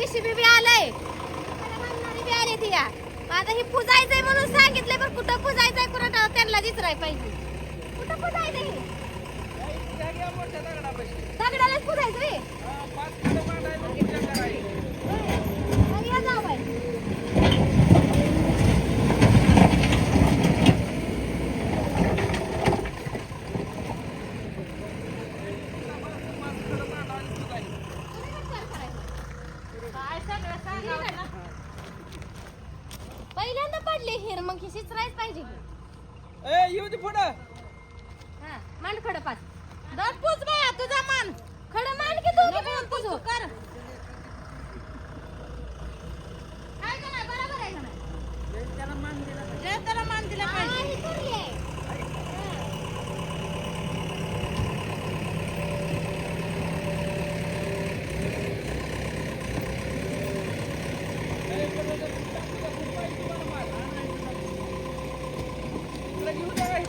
JCB बी आलंय. बी आली ती या. माझं ही पुजायचंय म्हणून सांगितलंय पण कुठं पुजायचंय कुठं त्यांना दिसराय पाहिजे. कुठं पुजायचंय हे? दगडालाच पुजायचं हे? मग या जावई. पहिल्यांदा पडले हिर मग ही सिचरायच पाहिजे की. ए येऊ दे पुढं हा, मान खडं पाच दर पूज बाया तुझा मान खडं मान की तू की मिळून पूजू कर आहे का नाही? बरोबर आहे का नाही? जय त्याला मान दिला पाहिजे ड्रायव्हर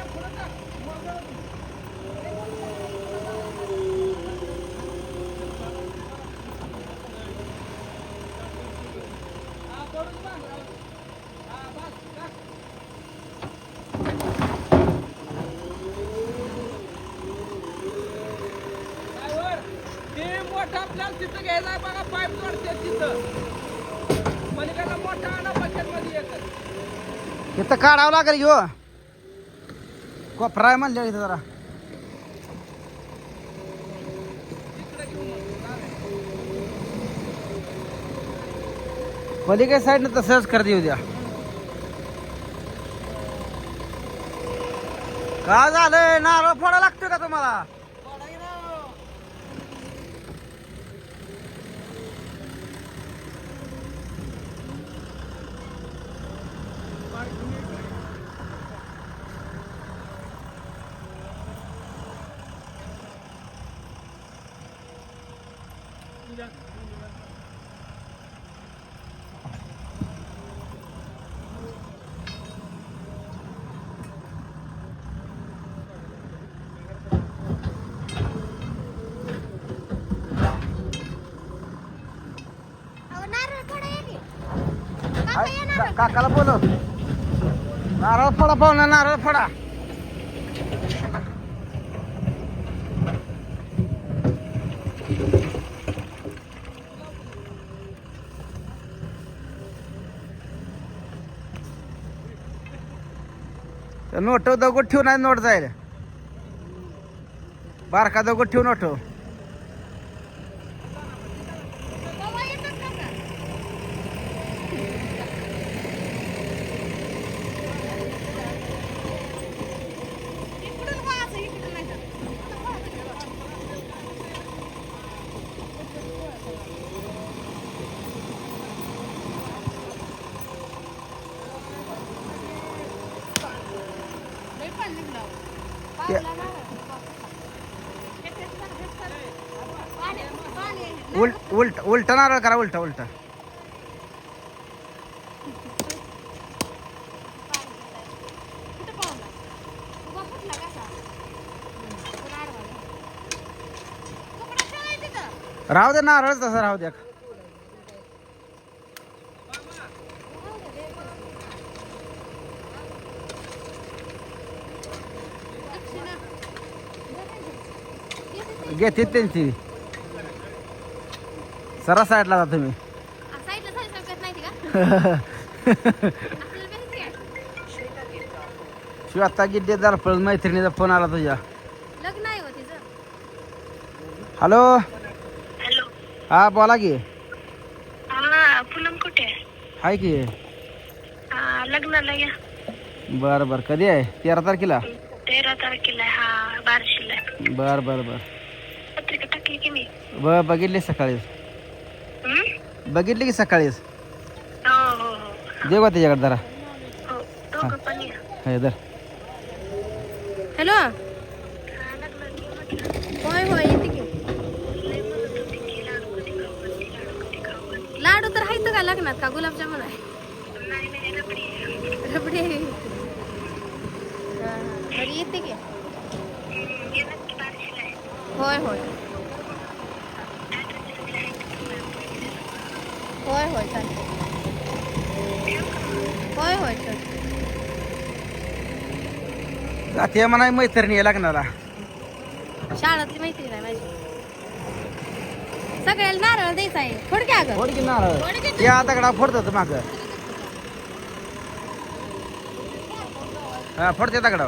ते मोठा आपल्याला तिथं घ्यायला बघा पाईप जोडते तिथं. मोठा आणा बकेटमध्ये एकच इथं काढावं लागेल घेऊ हो? कोपरा म्हणले इथं जरा. पलीकडे साईडनं तसंच करत उद्या. द्या का झालंय? नारळ फोडा लागतोय का तुम्हाला? Yeah नारळ फोडा या की. काका हाय, या का- काकाला बोलव. नारळ फोडा पाहुणा नारळ फोडा. नोट दगड ठेवून आहे नोट जायला. बारका दगड ठेवून नोट बाबा येतात काका. इकडून व्हा असं, इकडून नाही जात. इकडून व्हा. लय पाणी निघलं अहो. पावला नारळ. हे तेच कर, हेच कर. पाणी- पाणी- उलट उलट उलट नारळ करा उलट उलट. राहू दे नारळ तसं राहू द्या घेते त्यांची. सरा साईडला जा तुम्ही. शिव आता गिड्डे दरपळ मैत्रिणीचा फोन आला तुझ्या. लग्न आहे हो हॅलो? हॅलो. हा बोला की. हा पूनम कुठे? आहे? हाय की. हा लग्नाला या. बर बर. कधी आहे? तेरा तारखेला? तेरा तारखेला. हा बारशीला. बर बर बर. की मी. ब बघितली सकाळीच? हं? बघितली की सकाळीच? हो हो हो. देऊ का त्याच्याकडे जरा. हो दोघं पण या हे धर. हॅलो. होय होय येते की. की लाडू तर आहेत लग्नात का? गुलाबजामुन आहे? रबडी. हा, बरी येते की. होय होय. होय होय चालते होय होय चालते जाते म्हणा मैत्रिणी लग्नाला. शाळातली मैत्रीण आहे माझी. सगळ्याला नारळ द्यायचा आहे. थोडक्या अगं. फोड की नारळ. या दगडा फोडतात माग. हा फोडते दगडा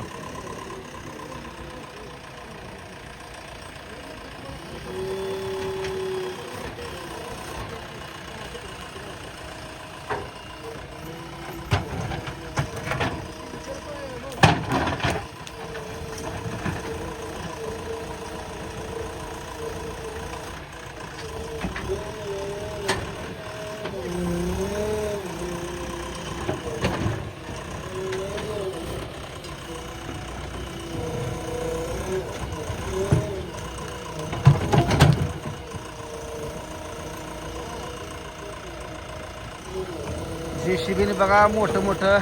जेसीबीने बघा मोठं मोठं.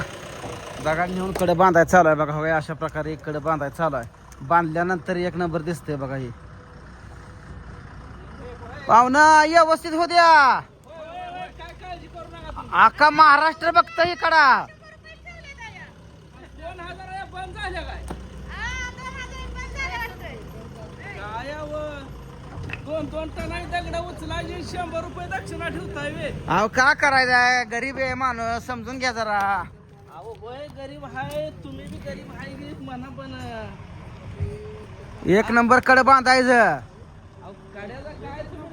दगड नेऊन कडे बांधायचं चालू आहे बघा हो अशा प्रकारे एक बांधायचं चालू आहे बांधल्यानंतर एक नंबर दिसतंय बघा हे. पाहुणा व्यवस्थित हो द्या. आका महाराष्ट्र बघत इकडा हजार या बंद झाल्या काय काय अहो, दोन दोन टन दगड उचलायचे शंभर रुपये दक्षिणा ठेवताय वे. अहो का करायचंय गरीब आहे माणूस समजून घ्या जरा. अहो होय गरीब आहे तुम्ही बी गरीब आहे की म्हणा पण. एक नंबरकडे बांधायचं. अहो काड्याला काय तुम्ही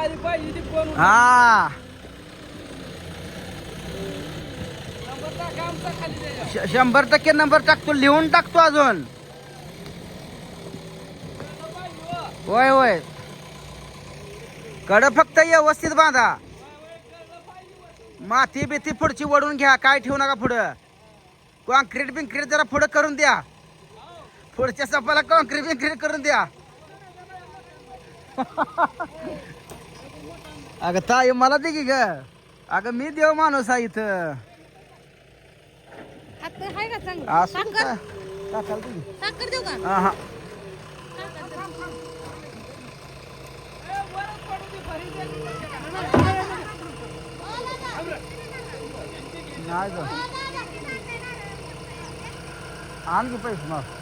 आली पाहिजे कोण हा. शंभर टक्के नंबर टाकतो लिहून टाकतो अजून. होय होय. कड फक्त व्यवस्थित बांधा. माती बिती पुढची वडून घ्या काय ठेवू नका पुढं. कॉन्क्रीट बिंक्रीट जरा पुढं करून द्या. पुढच्या सपाला कॉन्क्रीट बिंक्रीट करून द्या. अगं ताई मला दे की ग. अगं मी देव माणूस आहे इथं. का असं. साखर? देऊ हा हा. नाही आण की पैसे मग.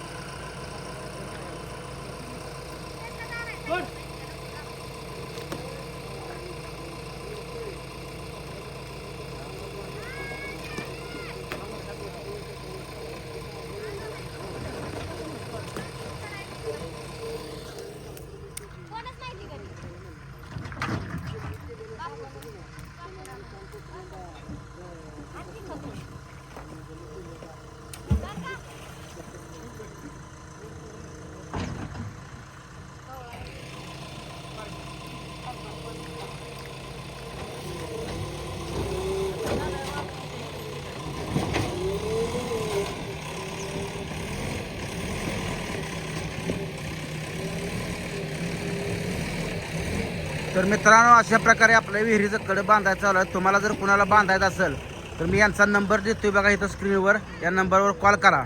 तर मित्रांनो अशा प्रकारे आपल्या विहिरीचं कडं बांधायचं चालू आहे. तुम्हाला जर कुणाला बांधायचं असेल तर मी यांचा नंबर देतोय बघा इथं स्क्रीनवर या नंबरवर कॉल करा.